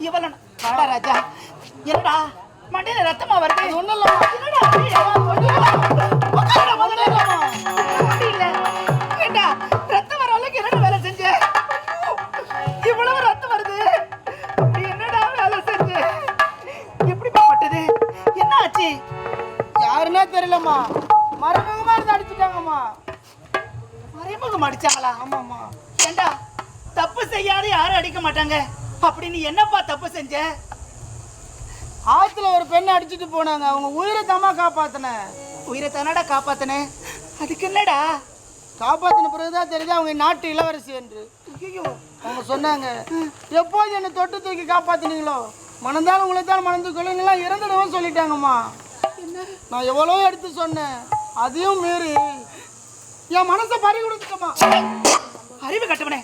இவள வாடா ராஜா என்னடா மண்டையில ரத்தமா வருது ஒண்ணும் இல்ல. என்னடா ரத்தம் வர அளவுக்கு என்னடா வேலை செஞ்ச? இவ்வளவு ரத்தம் வருது. அப்படி என்னடா வேலை செஞ்ச? பட்டது? என்ன ஆச்சு? யாருன்னே தெரியலம்மா மறைமுகமா இருந்து அடிச்சுட்டாங்கம்மா மறைமுகம் அடிச்சாங்களா? ஆமாம்மா ஏண்டா, தப்பு செய்யாத யாரும் அடிக்க மாட்டாங்க அப்படி நீ என்னப்பா தப்பு செஞ்ச? ஆத்துல ஒரு பெண்ணை அடிச்சிட்டு போனாங்க. அவங்க உயிரை தம்மா காப்பாத்தினேன் உயிரை தானடா காப்பாத்தினேன் அதுக்கு என்னடா? காப்பாத்தின பிறகுதான் தெரியுது அவங்க நாட்டு இளவரசி என்று. ஐயோ அவங்க சொன்னாங்க எப்போது என்னை தொட்டு தூக்கி காப்பாத்தினீங்களோ? மணந்தாலும் உங்களை தான் மணந்து கொள்ளுங்களா இறந்துடுவோம் சொல்லிட்டாங்கம்மா. நான் எவ்வளோ எடுத்து சொன்னேன். அதையும் மீறி என் மனசை பறி கொடுத்துட்டம்மா. அறிவு கட்டவனே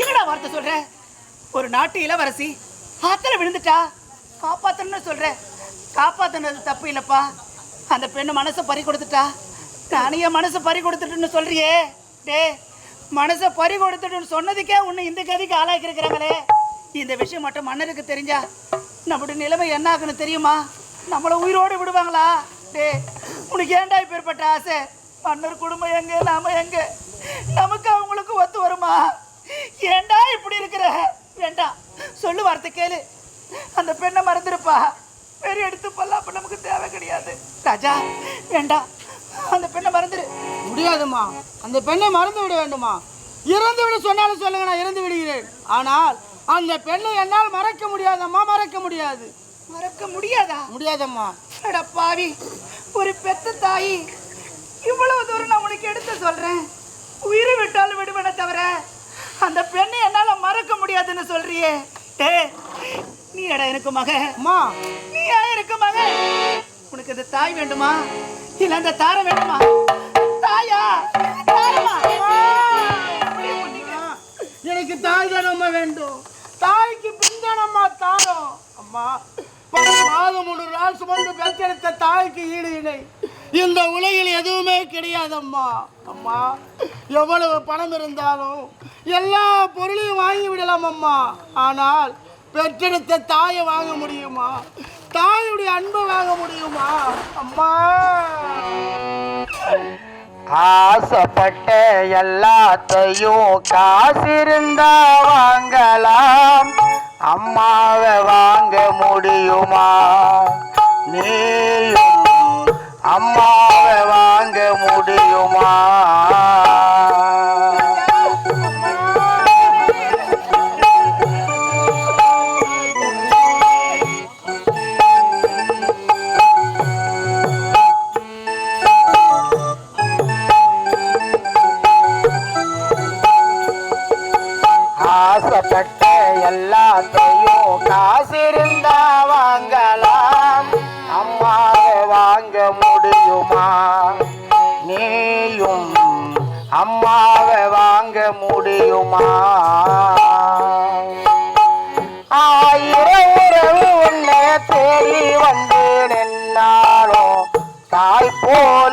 என்னடா வார்த்தை சொல்ற? ஒரு நாட்டு இளவரசி. ஆத்துல விழுந்துட்டா? காப்பாத்தணும்னு சொல்ற. காப்பாற்றுனது தப்பு இல்லப்பா. அந்த பெண்ணு மனசை பறி கொடுத்துட்டா. நானே என் மனசை பறி கொடுத்துட்டுன்னு சொல்றியே. டே மனசை பறி கொடுத்துட்டுன்னு சொன்னதுக்கே உன்னை இந்த கதிக்கு ஆளாக்கிருக்கிறாங்களே இந்த விஷயம் மட்டும் மன்னருக்கு தெரிஞ்சா நம்முடைய நிலைமை என்ன ஆகுன்னு தெரியுமா? நம்மளை உயிரோடு விடுவாங்களா? டே உனக்கு ஏன்டா இப்பேற்பட்ட ஆசை? மன்னர் குடும்பம் எங்கே நாம எங்கே? நமக்கு அவங்களுக்கு ஒத்து வருமா? ஏன்டா இப்படி இருக்கிற? வேண்டாம் சொல்லு வார்த்தை கேளு. அந்த பெண்ணை மறந்துருப்பா. பெரிய எடுத்து அப்ப நமக்கு தேவை கிடையாது. ராஜா வேண்டாம் அந்த பெண்ணை மறந்துரு. முடியாதும்மா. அந்த பெண்ணை மறந்து விட வேண்டுமா இறந்து விட சொன்னாலும் சொல்லுங்க நான் இறந்து விடுகிறேன். ஆனால் அந்த பெண்ணை என்னால் மறக்க முடியாதம்மா மறக்க முடியாது. மறக்க முடியாதா? முடியாதம்மா. அட பாவி ஒரு பெத்த தாயி. இவ்வளவு தூரம் நான் உனக்கு எடுத்து சொல்றேன். உயிரை விட்டாலும் விடுவேனே தவிர அந்த பெண்ணை என்னால மறக்க முடியாதுன்னு சொல்றியே. டே நீ எடா எனக்கு மக அம்மா. நீ ஏன் எனக்கு மக உனக்கு இந்த தாய் வேண்டுமா? இல்ல அந்த தாரம் வேண்டுமா? தாயா தாரமா. எனக்கு தாய் தானம்மா வேண்டும். தாய்க்கு பின்தானம்மா தாரம். அம்மா பத்து மாதம் ஒரு நாள் சுமந்து பெற்றெடுத்த தாய்க்கு ஈடு இணை. இந்த உலகில் எதுவுமே கிடையாதம்மா. அம்மா எவ்வளவு பணம் இருந்தாலும் எல்லா பொருளையும் வாங்கி விடலாம் அம்மா. ஆனால் பெற்றெடுத்த தாயை வாங்க முடியுமா? தாயுடைய அன்பை வாங்க முடியுமா? அம்மா. ஆசைப்பட்ட எல்லாத்தையும் காசிருந்தா வாங்கலாம். அம்மாவை வாங்க முடியுமா? நீயும் அம்மாவை வாங்க முடியுமா? தாய்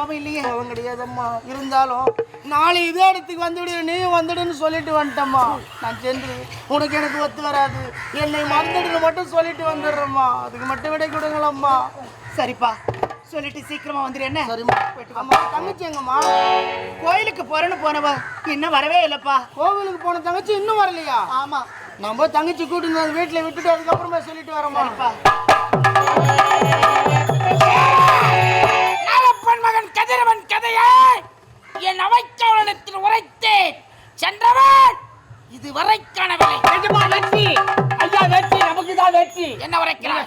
கோபம் இல்லையே கோவம் கிடையாதம்மா இருந்தாலும் நாளை இதே இடத்துக்கு வந்துவிடு நீ வந்துடுன்னு சொல்லிட்டு வந்துட்டம்மா. நான் சென்று உனக்கு எனக்கு ஒத்து வராது. என்னை மறந்துடுன்னு மட்டும் சொல்லிட்டு வந்துடுறேம்மா. அதுக்கு மட்டும் விடை கொடுங்களம்மா. சரிப்பா. சொல்லிட்டு சீக்கிரமா வந்துரு என்ன? சரிம்மா. அம்மா தங்கச்சி எங்கம்மா கோயிலுக்கு போறேன்னு போனவ இன்னும் வரவே இல்லப்பா. கோவிலுக்கு போன தங்கச்சி இன்னும் வரலையா? ஆமா. நம்ம தங்கச்சி கூட்டிட்டு வீட்டில் விட்டுட்டு அதுக்கப்புறமா சொல்லிட்டு வரோம்மா. கதிரவன் மகன் கதிரவன் கதையை என் அவைக்காவலத்தில் உரைத்தேன். சென்றவன் இதுவரை காணவில்லை வெற்றி நமக்கு தான் வெற்றி. என்ன உரைக்கிறார்.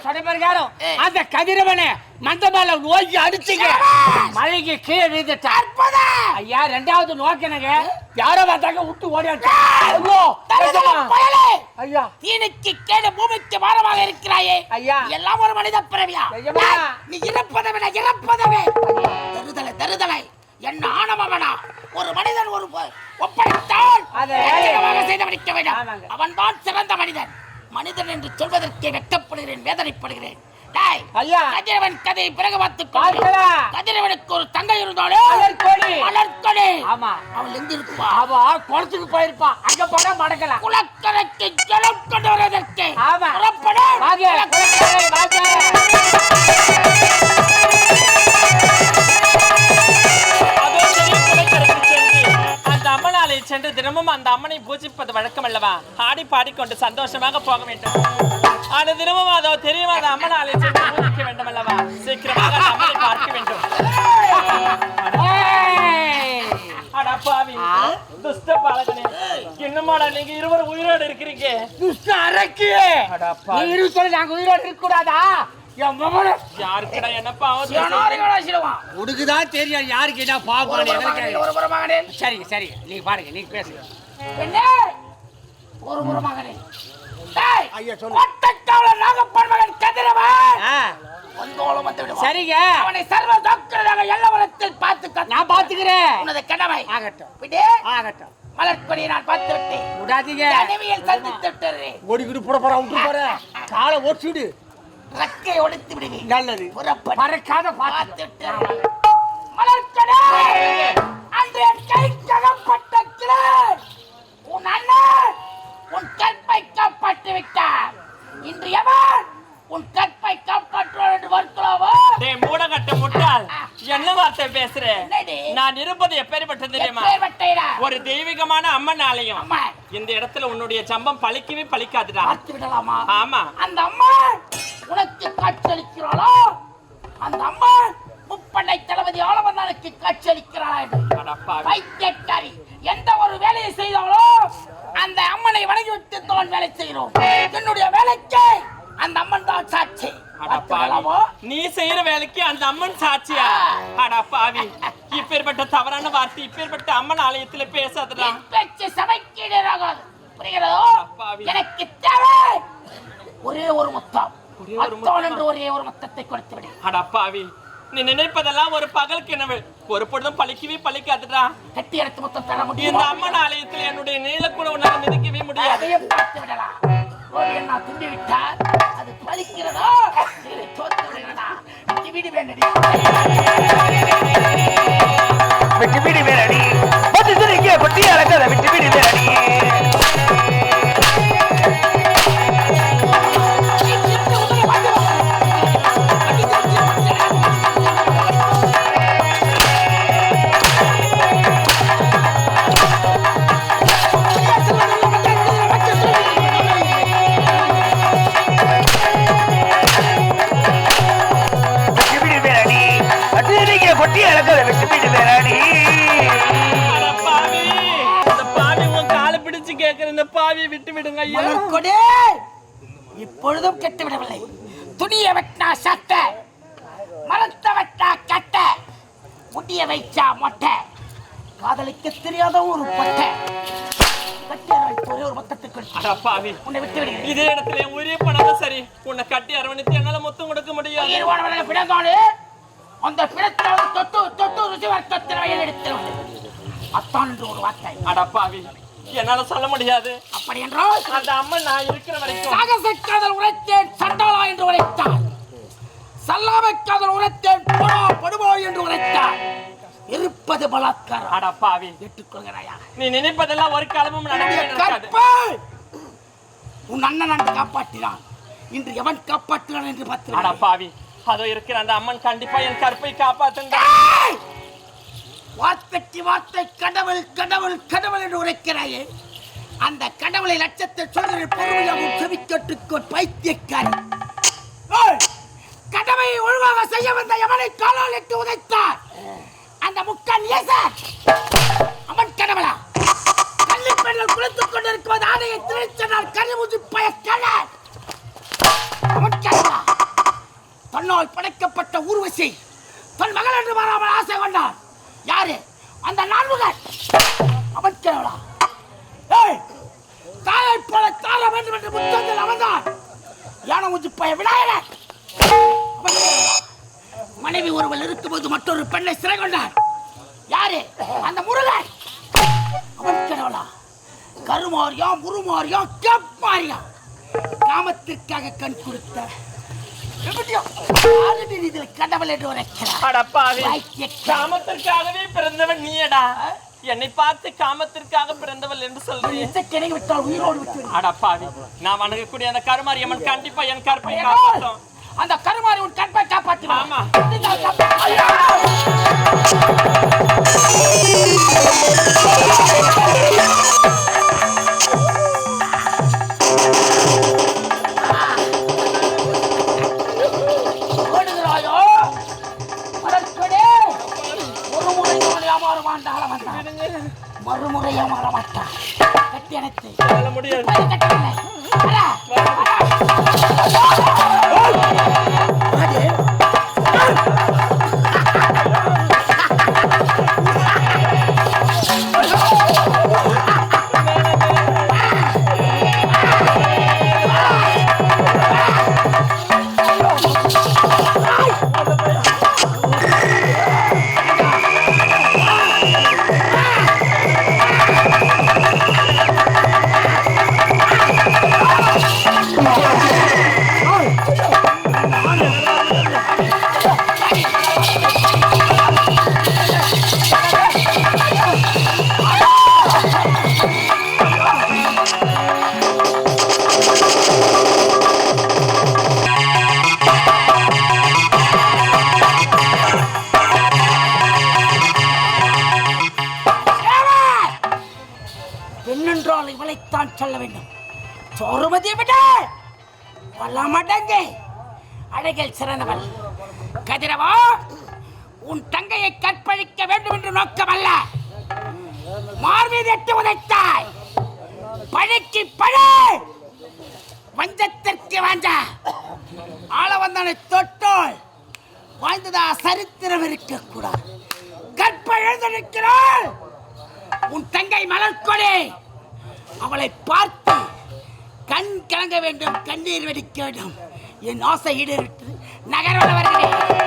அந்த கதிரவனை மந்த மேல நோக்கி அடிச்சுங்க. மலைக்கு கீழே வீழ்ந்துட்டார் அற்புதம் ஐயா ரெண்டாவது நோக்கினங்க. யாரோ வந்தாங்க விட்டு ஓடியாச்சு. ஐயா தீனுக்கு கேடு பூமிக்கு பாரமாக இருக்கிறாயே. ஐயா. எல்லாம் ஒரு மனித பிறவியா? நீ இறப்பதை விட இறப்பதவே. தருதலை தருதலை. என்ன ஒரு மனிதன் ஒரு ஒப்படைத்தால் செய்து முடிக்க வேண்டும். அவன் தான் சிறந்த மனிதன். மனிதன் என்று சொல்வதற்கே வெட்கப்படுகிறேன் வேதனைப்படுகிறேன். கதிரவன் கதையை பிறகு பார்த்துக். கதிரவனுக்கு ஒரு தங்கை இருந்தாலே மலர்கொடி. ஆமா அவள் எங்க இருப்பா அவ குளத்துக்கு போயிருப்பான் அங்க போனா மடக்கலாம் குளக்கரைக்கு ஜலம் கொண்டு வருவதற்கு ஆமா. புறப்படு. அந்த அம்மனை பூஜிப்பது வழக்கம் அல்லவா ஆடி பாடிக்கொண்டு சந்தோஷமாக போக வேண்டும். அந்த தினமும் அதோ தெரியும் அந்த அம்மனாலை சென்று பூஜிக்க வேண்டும் அல்லவா சீக்கிரமாக அந்த அம்மனை பார்க்க வேண்டும். ஏய். அட பாவி. துஷ்ட பாலகனே. நீங்க இருவரும் உயிரோடு இருக்கிறீங்க. துஷ்ட அரக்கி! அட நீ பாவி. இரு சொல்லி நாங்க உயிரோடு இருக்க கூடாதா. உனக்குதான் தெரியும் யாருக்கு என்ன புறமகனே. சரி சரி. நீங்க பாருங்க நீங்க பேசுங்க. பெண்ணே, ஒரு புறமகனே. டேய், ஐயா, சொல்லு. ஒட்டக்காவலன் நாகப்பன் மகன் கதிரவன். ஆ, வந்தோளம் வந்து விடுவான். சரிங்க. அவனை சர்வ தோக்கிறதாக எல்லவரத்தில் பார்த்து. நான் பாத்துக்கிறேன் உனது கடமை ஆகட்டும். விடு. ஆகட்டும். மலர்க்கொடியை நான் பார்த்து விட்டேன் விடாதீங்க. தனிமையில் சந்தித்து விட்டுறேன் ஓடிக்கிட்டு புற போற விட்டு போற காலை ஓடிச்சுடு. ரக்கை ஒடித்து விடுவேன். நல்லது. பாத்து பார்த்து விட்டுறேன் மலர்க்கடை அன்று என் கைக்கு அகப்பட்ட கிளை. உன் அண்ணன் உன் கற்பை காப்பாற்றி விட்டார். இன்று எவன் உன் கற்பை காப்பாற்றுவார் என்று வருத்தலாவோ? டேய் மூடகட்ட முட்டாள். என்ன வார்த்தை பேசுற? நான் இருப்பது எப்பேற்பட்டது தெரியுமா? ஒரு தெய்வீகமான அம்மன் ஆலயம் இந்த இடத்துல உன்னுடைய சம்பம் பழிக்கவே பழிக்காதுடா. விடலாமா? ஆமா. அந்த அம்மா உனக்கு காட்சியளிக்கிறாளோ? அந்த அம்மா முப்படை தளபதி ஆளவந்தானுக்கு காட்சியளிக்கிறாளா. பைத்தியக்காரி எந்த ஒரு வேலையை செய்தாலோ அந்த அம்மனை வணங்கிவிட்டு தான் வேலை செய்கிறோம். என்னுடைய வேலைக்கு அந்த அம்மன் தான் சாட்சி? நீ செய்யற வேலைக்கு அந்த அம்மன் சாட்சியா? அடா பாவி. இப்பேற்பட்ட தவறான வார்த்தை இப்பேற்பட்ட அம்மன் ஆலயத்துல பேசாதடா. பேச்சு சபைக்கு இடராகாது புரிகிறதோ. எனக்கு தேவை ஒரே ஒரு முத்தம். ஒரே ஒரு முத்தமா? ஒரே ஒரு முத்தத்தை கொடுத்து விடு. அடா பாவி. நீ நினைப்பதெல்லாம் ஒரு பகல் கிணவு ஒரு பொழுதும் பழிக்கவே பழிக்காதுடா. கட்டி எடுத்து முத்தம் தர இந்த முடியுமா அம்மன் ஆலயத்துல என்னுடைய நீலக்கூட உன்னால மிதிக்கவே முடியாது. அதையும் பார்த்து விடலாம். ஒரு எண்ணா துண்டி விட்டால் அது பலிக்கிறதா இல்லை தோத்து விடுகிறதா? விடு விட்டு விடு பாவியை விட்டு விடுங்க ஐயா மலர்கொடி இப்பொழுதும் கெட்டு விடவில்லை துணியை வெட்டினா சட்டை மரத்தை வெட்டா கட்ட முடிய வைச்சா மொட்டை காதலிக்க தெரியாத ஒரு பொட்டை விட்டு இதே இடத்துல உயிரே பண்ணாலும் சரி உன்னை கட்டி அரவணைத்து என்னால மொத்தம் கொடுக்க முடியாது அந்த பிணத்தை வந்து தொட்டு தொட்டு ருசி வயல் எடுத்து அத்தான் என்று ஒரு வார்த்தை அட பாவி என்னால சொல்ல முடியாது. அப்படி என்றால் அந்த அம்மன் நான் இருக்கிற வரைக்கும் சாகச காதல் உரைத்தேன் சண்டாளா என்று உரைத்தார். சல்லாமைக்காதல் உரைத்தேன் போடா படுவோ என்று உரைத்தார். இருப்பது பலாத்காரம். அட பாவி. ஏற்றுக்கொள்கிறாயா? நீ நினைப்பதெல்லாம் ஒரு காலமும் நடக்காது உன் அண்ணன் அன்று காப்பாற்றினான். இன்று எவன் காப்பாற்றினான் என்று அட பார்த்து பாவி. அதோ இருக்கிற அந்த அம்மன் கண்டிப்பா என் கற்பை காப்பாத்துங்க வார்த்தைக்கு வார்த்தை கடவுள் கடவுள் கடவுள் என்று உரைக்கிறாயே. அந்த கடவுளை லட்சத்தை சொல்கிற பொறுமையாகவும் செவிக்கட்டுக்கோட் பைத்தியக்காரி. ஏய், கடமை ஒழுங்காக செய்ய வந்த எவனை காலால் இட்டு உதைத்தார் அந்த முக்கால் ஏசர் அவன் கடவுளா? கள்ளி பெண்கள் குளித்துக் கொண்டிருக்கும் ஆணையை திரைச்சனால் கருமுதி பய அவன் கடவுளா தன்னால் படைக்கப்பட்ட ஊர்வசி தன் மகள் என்று மாறாமல் ஆசை கொண்டான். யாரு? அந்த நான்முகன். அவன் கேவலா? ஏய் தாயை போல தாழ வேண்டும் என்று முத்தத்தில் அவன்தான் யானை முஞ்சி பய விநாயகர் மனைவி ஒருவள் இருக்கும்போது மற்றொரு பெண்ணை சிறை கொண்டார் யாரு? அந்த முருகன். அவன் கேவலா? கருமாரியா முருமாரியா கேப்பாரியா? கிராமத்திற்காக கண் கொடுத்த இதில் கடவுள் என்று. காமத்திற்காகவே பிறந்தவன் நீயடா என்னை பார்த்து காமத்திற்காக பிறந்தவள் என்று சொல்றீங்க இசைக்கிணை விட்டால் உயிரோடு விட்டு விடு. அட பாவி நான் வணங்கக்கூடிய அந்த கருமாரியம்மன் கண்டிப்பா என் கற்பை காப்பாற்றும் அந்த கருமாரி உன் கற்பை ஆமா. ஐயா! மடங்கு அழகில் சிறந்தவள். கதிரவா உன் தங்கையை கற்பழிக்க வேண்டும் என்று நோக்கமல்ல மார்மீது எட்டு உதைத்தாய். பழிக்கு பழி. வஞ்சத்திற்கு வஞ்ச. ஆள வந்தனை தொட்டோள். வாழ்ந்ததா சரித்திரம் இருக்கக்கூடாது. கற்ப எழுந்திருக்கிறாள் உன் தங்கை மலர்கொடி அவளை பார்த்து கண் கலங்க வேண்டும் கண்ணீர் வெடிக்க வேண்டும். என் ஆசை ஈடேறிட்டு நகர வருகிறேன்